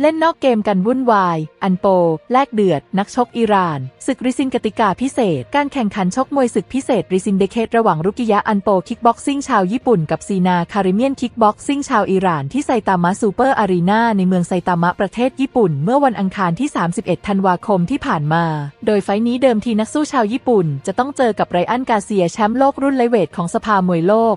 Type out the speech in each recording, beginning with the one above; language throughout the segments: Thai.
เล่นนอกเกมกันวุ่นวาย อันโป แลกเดือด นักชกอิหร่าน ศึกริซินกติกาพิเศษ การแข่งขันชกมวยศึกพิเศษริซินเดเคตระหว่างรุกิยะอันโปคิกบ็อกซิ่งชาวญี่ปุ่นกับซีนาคาริเมียนคิกบ็อกซิ่งชาวอิหร่านที่ไซตามะซูเปอร์อารีนาในเมืองไซตามะประเทศญี่ปุ่น เมื่อวันอังคารที่ 31 ธันวาคมที่ผ่านมา โดยไฟท์นี้เดิมทีนักสู้ชาวญี่ปุ่น จะต้องเจอกับไรอันกาเซียแชมป์โลกรุ่นไลเวทของสภามวยโลก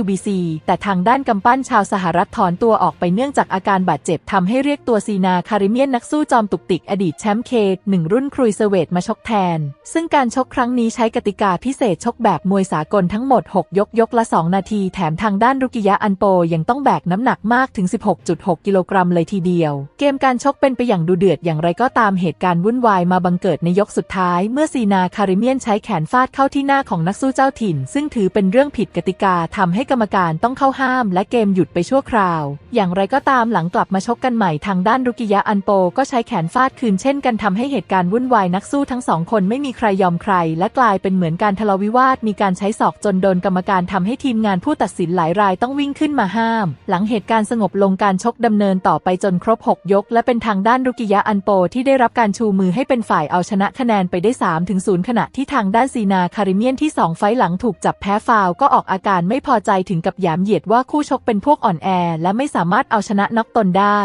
WBC แต่ทางด้านกำปั้นชาวสหรัฐถอนตัวออกไปเนื่องจากอาการบาดเจ็บทำให้เรียกตัวซีนาคาริเมียนนักสู้จอมตุกติกอดีตแชมป์เคหนึ่งรุ่นครุยเซเวทมาชกแทน ซึ่งการชกครั้งนี้ใช้กติกาพิเศษชกแบบมวยสากลทั้งหมด 6 ยกยกละ 2 นาที แถมทางด้านรุกิยะอันโปยังต้องแบกน้ำหนักมากถึง 16.6 กิโลกรัมเลยทีเดียว เกมการชกเป็นไปอย่างดูเดือดอย่างไรก็ตามเหตุการณ์วุ่นวายมาบังเกิดในยกสุดท้าย เมื่อซีนาคาริเมียนใช้แขนฟาดเข้าที่หน้าของนักสู้เจ้าถิ่น ซึ่งถือเป็นเรื่องผิดกติกาทำให้กรรมการต้องเข้าห้าม และเกมหยุดไปชั่วคราว อย่างไรก็ตามหลังกลับมาชกกันใหม่ทางด้านรุกิยะอันโปก็ใช้แขนฟาดคืนเช่นกันทำให้เหตุการณ์วุ่นวายนักสู้ทั้งสองคนไม่มีใครยอมใคร และกลายเป็นเหมือนการทะเลาะวิวาท มีการใช้ศอกจนโดนกรรมการทำให้ทีมงานผู้ตัดสินหลายรายต้องวิ่งขึ้นมาห้าม หลังเหตุการณ์สงบลงการชกดำเนินต่อไปจนครบ 6 ยก และเป็นทางด้านรุกิยะอันโปที่ได้รับการชูมือให้เป็นฝ่ายเอาชนะคะแนนไปได้3ถึง0ขณะที่ทางด้านซีนาคาริเมียนที่ 2 ไฟต์หลังถูกจับแพ้ฟาวก็ออกอาการไม่พอใจถึงกับหยามเหยียดว่าคู่ชกเป็นพวกอ่อนแอ และไม่สามารถเอาชนะน็อกตนได้